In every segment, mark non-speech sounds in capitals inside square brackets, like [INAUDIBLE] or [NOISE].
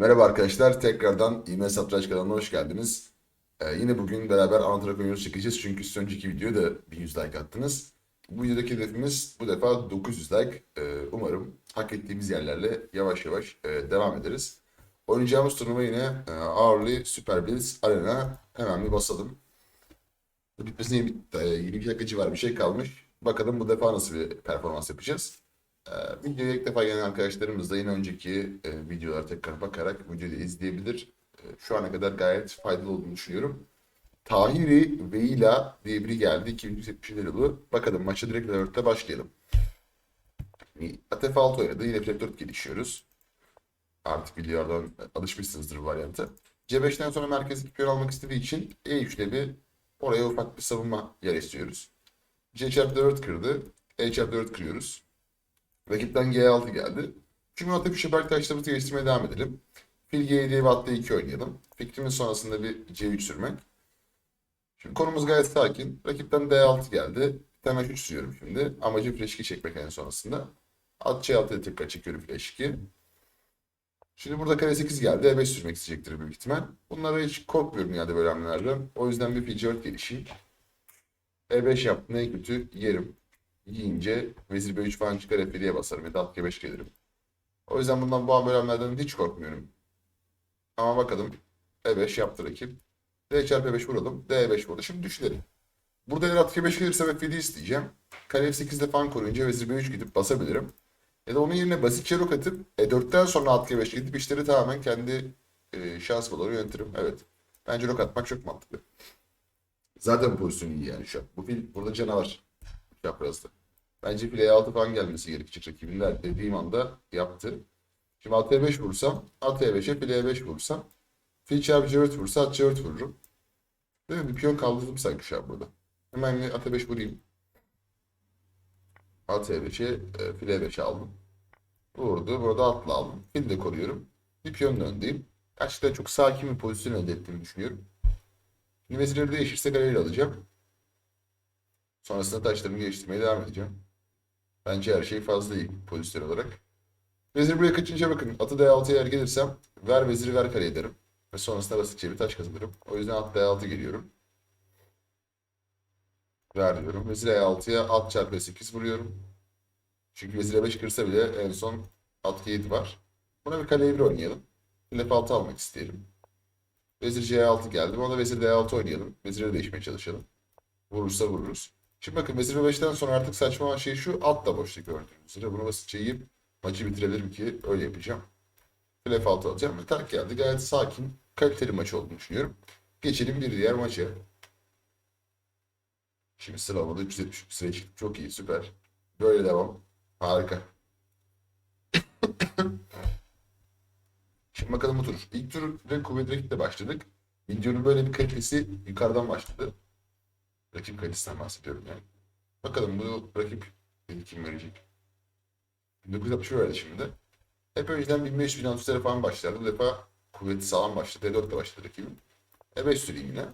Merhaba arkadaşlar, tekrardan İME Satranç kanalına hoş geldiniz. Ee, yine bugün beraber oynuyoruz çekeceğiz çünkü siz önceki videoda 1100 like attınız. Bu videodaki hedefimiz bu defa 900 like. Ee, umarım hak ettiğimiz yerlerle yavaş yavaş e, devam ederiz. Oynayacağımız turnuva yine e, Hourly Super Blitz Arena. Hemen bir basalım. Bitmesine 20, e, 22 dakika civarı bir şey kalmış. Bakalım bu defa nasıl bir performans yapacağız. Ee, ilk defa gelen arkadaşlarımız da yine önceki e, videolara tekrar bakarak videoyu izleyebilir. E, şu ana kadar gayet faydalı olduğunu düşünüyorum. Tahiri Veila diye biri geldi. 2177 yılı. Bakalım maça direkt Levert'te başlayalım. Atef 6 oynadı. Yine F4 gelişiyoruz. Artık videolardan alışmışsınızdır bu varyanta. C5'ten sonra merkez piyon almak istediği için E3'le bir oraya ufak bir savunma yer istiyoruz. C çarpı 4 kırdı. E çarpı 4 kırıyoruz. Rakipten G6 geldi. Çünkü atı Şeberk taşlarımızı geliştirmeye devam edelim. Fil G7'ye ve atla 2 oynayalım. Fikrimin sonrasında bir C3 sürmek. Şimdi konumuz gayet sakin. Rakipten D6 geldi. Temel 3 sürüyorum şimdi. Amacım flash 2 çekmek en sonrasında. At C6'ya tekrar çekiyorum flash 2. Şimdi burada kare 8 geldi. E5 sürmek isteyecektir büyük ihtimal. Bunlara hiç korkmuyorum yani böyle hamlelerden. O yüzden bir fil C4 gelişeyim. E5 yaptım. En kötü yerim yiyince vezir b3 falan çıkar F7'ye basarım ya da at G5 gelirim. O yüzden bundan bu bölümlerden hiç korkmuyorum. Ama bakalım E5 yaptı rakip. D çarpı E5 vuralım. D5 vurdu. Şimdi düşünelim. Burada eğer at G5 gelirse F7 isteyeceğim. Kare F8'de falan koruyunca vezir B3 gidip basabilirim. Ya da onun yerine basitçe rok atıp E4'ten sonra at G5 gidip işleri tamamen kendi e, şans balaları yönetirim. Evet. Bence rok atmak çok mantıklı. Zaten pozisyon iyi yani şu an. Bu fil burada canavar. Çaprazda. Bence file 6 falan gelmesi gerekecek rakibinde dediğim anda yaptı. Şimdi at E5 vursam, at E5'e file E5 vursam, fil çarpı C4 vursa at C4 vururum. Değil mi? Bir piyon kaldırdım sanki şu an burada. Hemen bir at E5 vurayım. At E5'e e, file E5'e aldım. Vurdu. Burada atla aldım. Fil de koruyorum. Bir piyon öndeyim. Gerçekten çok sakin bir pozisyon elde ettiğimi düşünüyorum. Şimdi vezirleri değişirse galeri alacağım. Sonrasında taşlarımı geliştirmeye devam edeceğim. Bence her şey fazla iyi pozisyon olarak. Vezir buraya kaçınca bakın atı D6'ya eğer gelirsem ver veziri ver kare ederim. Ve sonrasında basitçe bir taş kazanırım. O yüzden at D6 geliyorum. Ver diyorum. Vezir E6'ya at çarpı E8 vuruyorum. Çünkü vezir E5 kırsa bile en son at G7 var. Buna bir kale evri oynayalım. Fil F6 almak isteyelim. Vezir C6 geldi. Ona da vezir D6 oynayalım. Vezirleri değişmeye çalışalım. Vurursa vururuz. Şimdi bakın vezir ve sonra artık saçma olan şey şu. Alt da boşluk gördüğünüz üzere. Bunu basitçe yiyip maçı bitirebilirim ki öyle yapacağım. File F6 alacağım ve terk geldi. Gayet sakin, kaliteli maç olduğunu düşünüyorum. Geçelim bir diğer maça. Şimdi sıralamada 373 sıraya çıktık. Çok iyi, süper. Böyle devam. Harika. Şimdi bakalım bu tur. İlk tur ve kuvvetli rakiple başladık. Videonun böyle bir kalitesi yukarıdan başladı. Rakip kalitesinden bahsediyorum yani. Bakalım bu rakip beni kim verecek? 1960 verdi şimdi. Hep önceden 1500 bin altı falan başlardı. Bu defa kuvveti sağlam başladı. D4 ile başladı rakibim. E5 süreyim yine.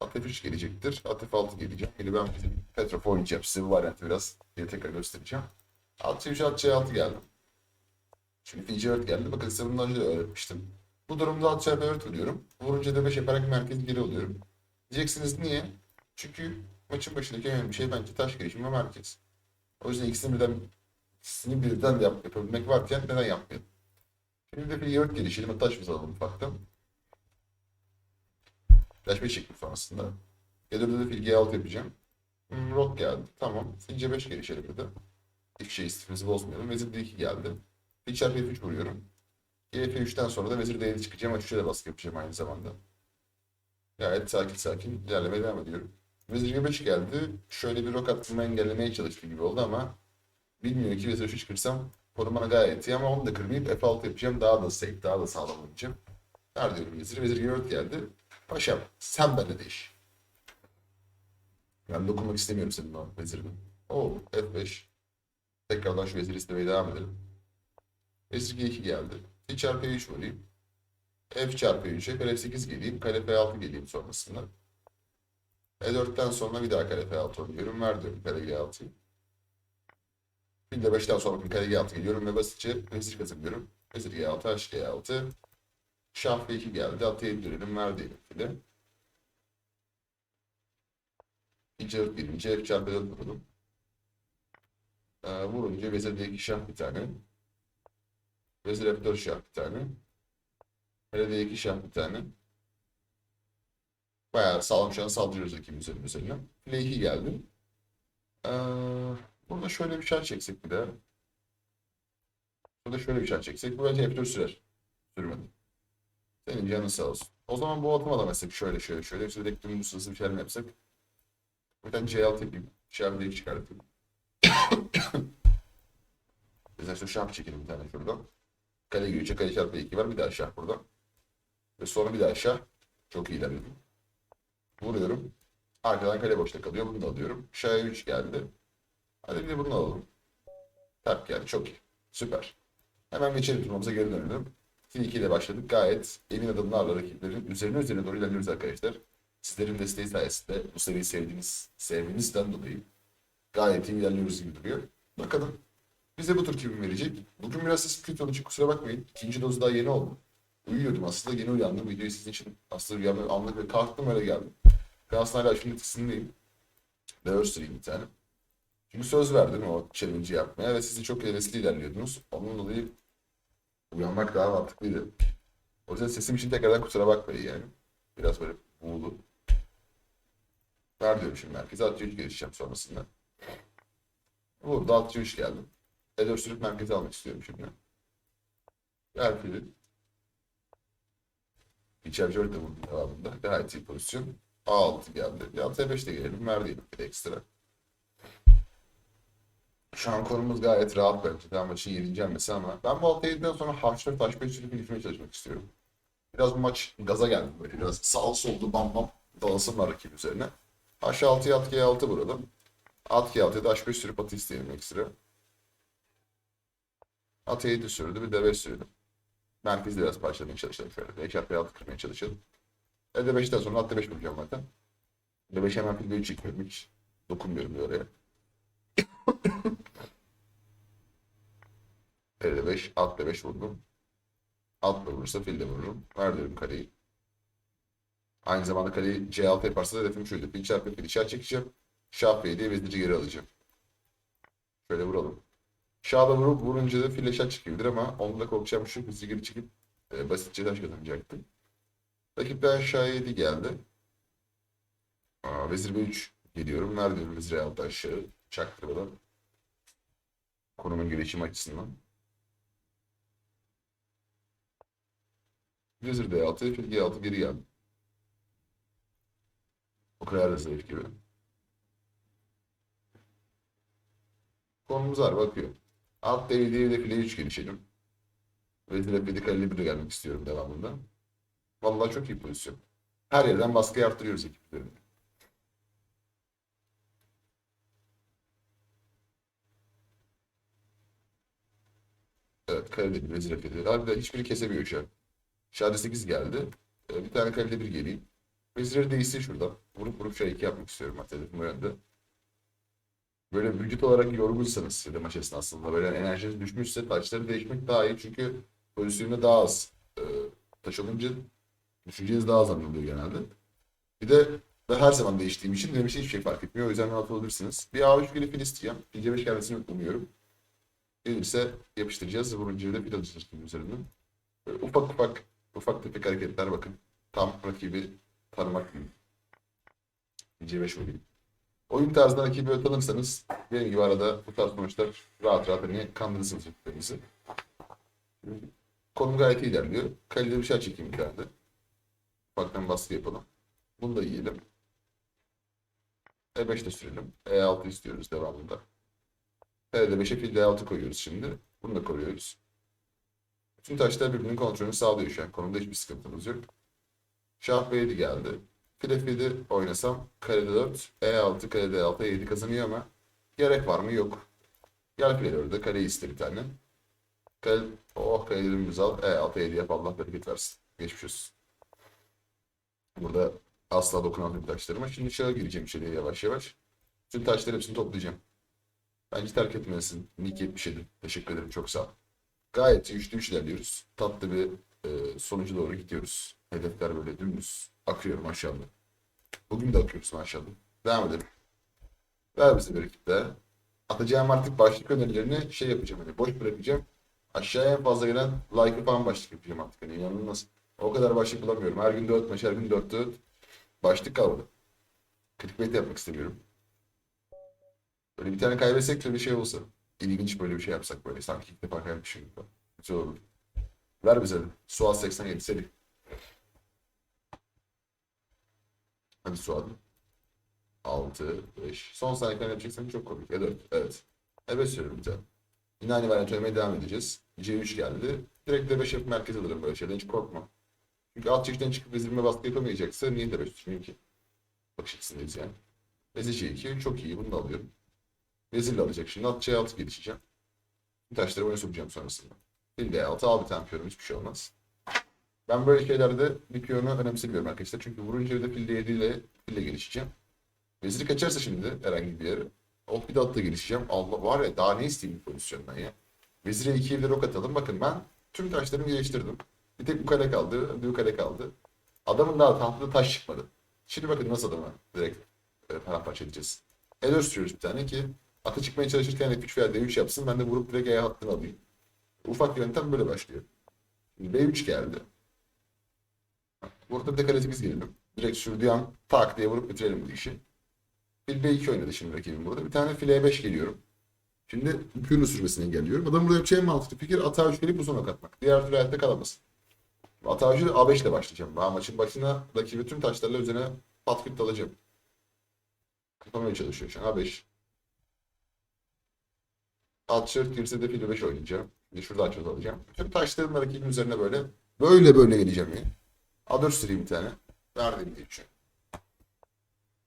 At F3 gelecektir. At F6 geleceğim. Yine ben Petrov oynayacağım. Size bu varyantı biraz diye tekrar göstereceğim. At F3, at C6 geldim. Şimdi fil C4 geldi. Bakın size bundan önce de öğretmiştim. Bu durumda at C4 vuruyorum. Vurunca D5 yaparak merkezi geri alıyorum. Diyeceksiniz niye? Çünkü maçın başındaki önemli şey bence taş gelişimi ve merkez. O yüzden ikisini birden ikisini birden yap, yapabilmek varken neden yapmayalım? Şimdi de bir yört gelişelim. Taş biz alalım ufaktan. Flash 5 çektim sonrasında. Gelirde de fil G6 yapacağım. Hmm, rock geldi. Tamam. Fil C5 gelişelim bir. İlk şey istifimizi bozmayalım. Vezir D2 geldi. Fil çarpı F3 vuruyorum. G3'ten sonra da vezir D7 çıkacağım. H3'e de baskı yapacağım aynı zamanda. Gayet sakin sakin ilerlemeye devam ediyorum. Vezir G5 geldi. Şöyle bir rok attığımı engellemeye çalıştı gibi oldu ama bilmiyor ki vezir 3 kırsam korumana gayet iyi ama onu da kırmayıp F6 yapacağım. Daha da safe, daha da sağlam oynayacağım. Ver diyorum vezir. Vezir G4 geldi. Paşam sen benimle değiş. Ben dokunmak istemiyorum senin o vezirine. Oo F5. Tekrardan şu veziri istemeye devam edelim. Vezir G2 geldi. F çarpı E3 vurayım. F çarpı 3'e kare F8 geleyim. Kare F6 geleyim sonrasında. E4'ten sonra bir daha kare F6 oynuyorum. Ver kare G6'yı. Bir de 5'ten sonra kare G6 geliyorum ve basitçe vezir kazanıyorum. Vezir G6, H G6. Şah B2 geldi. At E1 dönelim. Ver diyelim file. İnce birinci F çarpı 4 vuralım. Ee, vurunca vezir D2 şah bir tane. Vezir F4 şah bir tane. Hele D2 şah bir tane. Bayağı sağlam şu an saldırıyoruz rakibimizin üzerine. File 2 geldi. Ee, burada şöyle bir şah çeksek bir de. Burada şöyle bir şah çeksek. Bu bence F4 sürer. Sürmedi. Senin canın sağ olsun. O zaman bu atımı alamazsak şöyle şöyle şöyle. Yoksa direkt dümdüz hızlı bir şeyler mi yapsak? Tane C6 yapayım. Şah bir çıkartayım. [COUGHS] Mesela şu şah çekelim bir tane şuradan. Kale girecek. Kale çarpı 2 var. Bir daha şah burada. Ve sonra bir daha şah. Çok iyi ilerledim. Vuruyorum. Arkadan kale boşta kalıyor. Bunu da alıyorum. Şah'a 3 geldi. Hadi bir de bunu alalım. Tap geldi. Çok iyi. Süper. Hemen geçelim turnuvamıza geri dönelim. Fil 2 ile başladık. Gayet emin adımlarla rakiplerin üzerine üzerine doğru ilerliyoruz arkadaşlar. Sizlerin desteği sayesinde bu seriyi sevdiğiniz, sevmenizden dolayı gayet iyi ilerliyoruz gibi duruyor. Bakalım bize bu tur kim verecek? Bugün biraz sesim kötü için kusura bakmayın. İkinci doz daha yeni oldu. Uyuyordum aslında yeni uyandım. Videoyu sizin için aslında uyandım. Anlık ve kalktım öyle geldim. Ve aslında hala şimdi tıksındayım. Ve süreyim bir tane. Çünkü söz verdim o challenge'ı yapmaya ve siz çok hevesli ilerliyordunuz. Onun dolayı uyanmak daha mantıklıydı. O yüzden sesim için tekrardan kusura bakmayın yani. Biraz böyle buğulu. Ver diyorum şimdi merkeze. 3 gelişeceğim sonrasında. Burada 3 geldim. E4 sürüp merkeze almak istiyorum şimdi. Ver. İçerci de vurdu devamında. Gayet iyi pozisyon. A6 geldi. Ya T5 de gelelim. Ver diyelim bir de ekstra. Şu an konumuz gayet rahat bence. Daha maçın 7. hamlesi ama ben bu 6-7'den sonra H4 H5 sürüp gitmeye çalışmak istiyorum. Biraz bu maç gaza geldi böyle. Biraz sağ soldu bam bam dalasım var rakip üzerine. H6'ya at G6 vuralım. At G6'ya da H5 sürüp atı isteyelim ekstra. At 7 sürdü bir de 5 sürdü. Merkezde biraz parçalamaya çalışalım şöyle. 5 at B6 kırmaya çalışalım. E de 5'ten sonra at 5 vuracağım zaten. E de 5 hemen fil 3 çekiyorum hiç. Dokunmuyorum bir oraya. Fil 5, at 5 vurdum. Atla vurursa fil de vururum. Ver diyorum kaleyi. Aynı zamanda kaleyi C6 yaparsa da hedefim şuydu. Fil çarpı fil şah çekeceğim. Şah diye veziri geri alacağım. Şöyle vuralım. Şah'da vurup vurunca da fille şah çıkabilir ama onda da korkacağım şu hızlı geri çıkıp e, basitçe taş kazanacaktım. Rakipten Şah 7 geldi. Aa, vezir B3 geliyorum. Ver diyorum vezir E6 aşağı. Çaktırmadan. Konumun gelişim açısından. Vezir D6, fil G6 geri geldi. O kadar da zayıf gibi. Konumuz var bakıyor. Alt devrede de file 3 gelişelim. Vezir F7 kaleli bir de gelmek istiyorum devamında. Vallahi çok iyi pozisyon. Her yerden baskıyı arttırıyoruz ekiplerini. Evet kalede bir vezir F7. Harbiden hiçbiri kesemiyor şu an. Şahane 8 geldi. Ee, Bir tane kalede bir geleyim. Vezirleri değişsin şuradan. Vurup vurup şah 2 yapmak istiyorum hatta o yönde. Böyle vücut olarak yorgunsanız ya da maç esnasında böyle enerjiniz düşmüşse taçları değişmek daha iyi çünkü pozisyonda daha az e, taş olunca düşünceniz daha az anlıyor genelde. Bir de ben her zaman değiştiğim için benim hiçbir şey fark etmiyor. O yüzden rahat olabilirsiniz. Bir A3 gelip fil isteyeceğim. Fil C5 gelmesini umuyorum. Gelirse yapıştıracağız. Vurunca da fil alacağız üzerinden. Böyle ufak ufak ufak tefek hareketler bakın. Tam rakibi tanımak. Fil C5 olayım. Oyun tarzından rakibi tanırsanız benim gibi arada bu tarz sonuçlar rahat rahat hani kandırırsınız rakiplerinizi. Konum gayet iyi ilerliyor. Kalede bir şey çekeyim bir tane de. Ufaktan baskı yapalım. Bunu da yiyelim. E5 de sürelim. E6 istiyoruz devamında. P'de 5'e fil D6 koyuyoruz şimdi. Bunu da koruyoruz. Bütün taşlar birbirinin kontrolünü sağlıyor şu an. Konumda hiçbir sıkıntımız yok. Şah B7 geldi. Fil F7 oynasam kare 4, E6, kare D6, E7 kazanıyor ama gerek var mı? Yok. Gel file orada kare iste bir tane. Kale, oh karelerimizi al. E6, E7 yap Allah bereket versin. Geçmiş olsun. Burada asla dokunamadım taşlarıma. Şimdi şaha gireceğim içeriye yavaş yavaş. Bütün taşları hepsini toplayacağım. Bence terk etmesin. Nick 77. Teşekkür ederim. Çok sağ ol. Gayet iyi üçlü üç ilerliyoruz. Tatlı bir e, sonuca doğru gidiyoruz. Hedefler böyle dümdüz akıyor maşallah. Bugün de akıyoruz maşallah. Devam edelim. Ver bize bir ekipte. Atacağım artık başlık önerilerini şey yapacağım. Hani boş bırakacağım. Aşağıya en fazla gelen like'ı falan başlık yapacağım artık. Hani inanılmaz. O kadar başlık bulamıyorum. Her gün 4 maç, her gün 4 4. Başlık kalmadı. Clickbait yapmak istemiyorum. Böyle bir tane kaybetsek de bir şey olsa. İlginç böyle bir şey yapsak böyle. Sanki ilk defa kaybetmişim gibi. Güzel olur. Ver bize de. Suat 87 seri. Hadi Suat. 6, 5. Son saniye falan yapacaksan çok komik. E 4. Evet. Evet söylüyorum bir tane. Yine aynı variant oynamaya devam edeceğiz. C3 geldi. Direkt de 5 yapıp merkez alırım böyle şeyden hiç korkma. Çünkü alt çeşitten çıkıp vezirime baskı yapamayacaksa niye de 5 tutmayayım ki? Bakış açısındayız yani. Vezir C2 çok iyi bunu da alıyorum. Vezirle alacak şimdi. At C6 gelişeceğim. Taşları oyuna sokacağım sonrasında. Fil D6 al bir tane piyon hiçbir şey olmaz. Ben böyle şeylerde bir piyonu önemsemiyorum arkadaşlar. Çünkü vurunca bir de fil D7 ile fille gelişeceğim. Veziri kaçarsa şimdi herhangi bir yere. Hop bir de atla gelişeceğim. Allah var ya daha ne isteyeyim bu pozisyondan ya. Vezire 2 evde rok atalım. Bakın ben tüm taşlarımı geliştirdim. Bir tek bu kale kaldı. Bu kale kaldı. Adamın daha tahtada taş çıkmadı. Şimdi bakın nasıl adamı direkt e, paramparça edeceğiz. Eder sürüyoruz bir tane ki atı çıkmaya çalışırken F3 veya D3 yapsın. Ben de vurup direkt E hattını alayım. Ufak yöntem böyle başlıyor. Şimdi B3 geldi. Burada bir de kale 8 gelelim. Direkt sürdüğü an tak diye vurup bitirelim bu işi. Fil B2 oynadı şimdi rakibim burada. Bir tane fil E5 geliyorum. Şimdi piyonu sürmesini engelliyorum. Adam burada yapacağı en mantıklı fikir atağı üç gelip uzun ok atmak. Diğer türlü hayatta kalamaz. Atağı üçü A5 ile başlayacağım. Ben maçın başına rakibi tüm taşlarla üzerine patküt alacağım. Kapamaya çalışıyor şu an A5. At şırt girse de fil 5 oynayacağım. De şurada açıp alacağım. Tüm taşlarımla rakibin üzerine böyle böyle böyle geleceğim yani. A4 süreyim bir tane. Verdim düşün.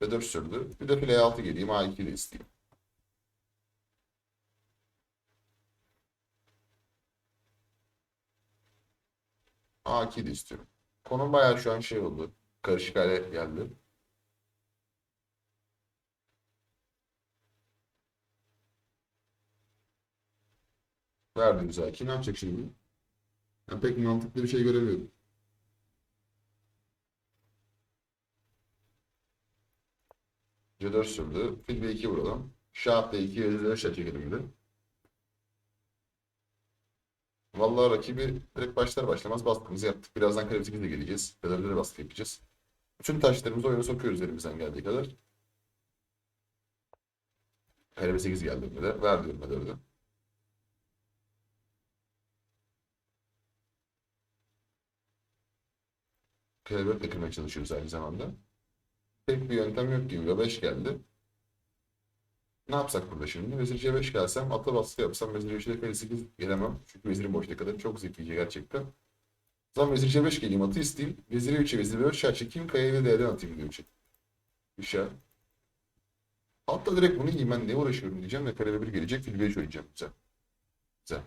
B4 sürdü. Bir de file 6 geleyim. A2 de isteyeyim. A2 de istiyorum. Konum bayağı şu an şey oldu. Karışık hale geldi. Verdim güzel. Kim yapacak şimdi? Ben pek mantıklı bir şey göremiyorum. C4 sürdü. Fil B2 vuralım. Şah B2 vezir şah çekelim bir de. Vallahi rakibi direkt başlar başlamaz baskımızı yaptık. Birazdan kale 8 de geleceğiz. Kadarıyla de baskı yapacağız. Bütün taşlarımızı oyuna sokuyoruz elimizden geldiği kadar. Kale 8 geldiğinde de ver diyorum Kadarıyla. Kale 4 de kırmaya çalışıyoruz aynı zamanda. Pek bir yöntem yok gibi. 5 geldi. Ne yapsak burada şimdi? Vezir C5 gelsem, ata baskı yapsam, Vezir C5'e kale 8 gelemem. Çünkü Vezir'in boşta kadar çok zekice gerçekten. O zaman Vezir C5 geleyim, atı isteyeyim. Vezir 3'e, Vezir 4 şah çekeyim, kayayı ve D'den atayım diyor için. Bir. Hatta direkt bunu yiyeyim ben ne uğraşıyorum diyeceğim ve kare 1 gelecek, fil 5 oynayacağım. Güzel. Güzel.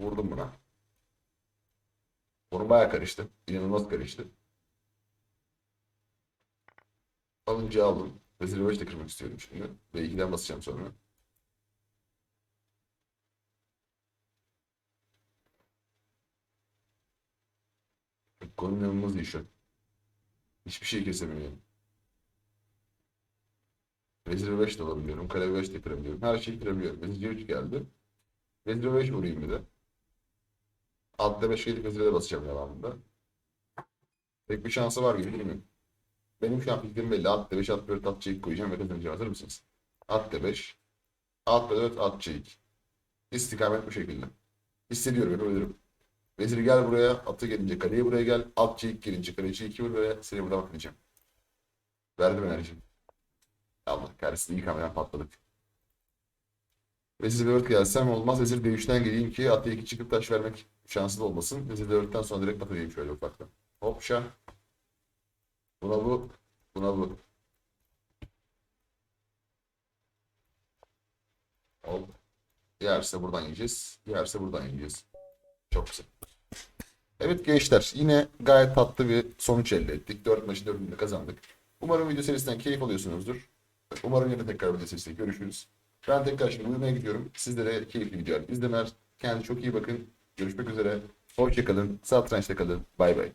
Vurdum buna. Onu bayağı karıştı. İnanılmaz karıştı. Alınca aldım. Vezir 5 de kırmak istiyorum şimdi. B2'den basacağım sonra. Konum inanılmaz iyi şu an. Hiçbir şey kesemiyorum. Vezir 5 de alabiliyorum. Kale 5 de kırabiliyorum. Her şeyi kırabiliyorum. Vezir 3 geldi. Vezir 5 vurayım bir de. Altta 5 gelip vezire de basacağım devamında. Pek bir şansı var gibi değil mi? Benim şu an fikrim belli. At D5, at 4, at C2 koyacağım ve kazanacağım. Hazır mısınız? At D5, at B4, at C2. İstikamet bu şekilde. Hissediyorum, yapabilirim. Vezir gel buraya, atı gelince kaleye buraya gel. At C2 gelince kaleye C2 vur ve seni buradan bakacağım. Verdim enerjimi. Allah kahretsin iyi kameram patladık. Vezir D4 gelsem olmaz. Vezir D3'ten geleyim ki atı 2 çıkıp taş vermek şansı da olmasın. Vezir D4'ten sonra direkt atı şöyle ufaktan. Hop şah. Buna bu. Buna bu. Hop. Yerse buradan yiyeceğiz. Yerse buradan yiyeceğiz. Çok güzel. Evet gençler yine gayet tatlı bir sonuç elde ettik. 4 maçın 4'ünü de kazandık. Umarım video serisinden keyif alıyorsunuzdur. Umarım yine tekrar video serisinde görüşürüz. Ben tekrar şimdi uyumaya gidiyorum. Sizlere keyifli videolar izlemeler, Kendinize çok iyi bakın. Görüşmek üzere. Hoşçakalın. Satrançta kalın. Bay bay.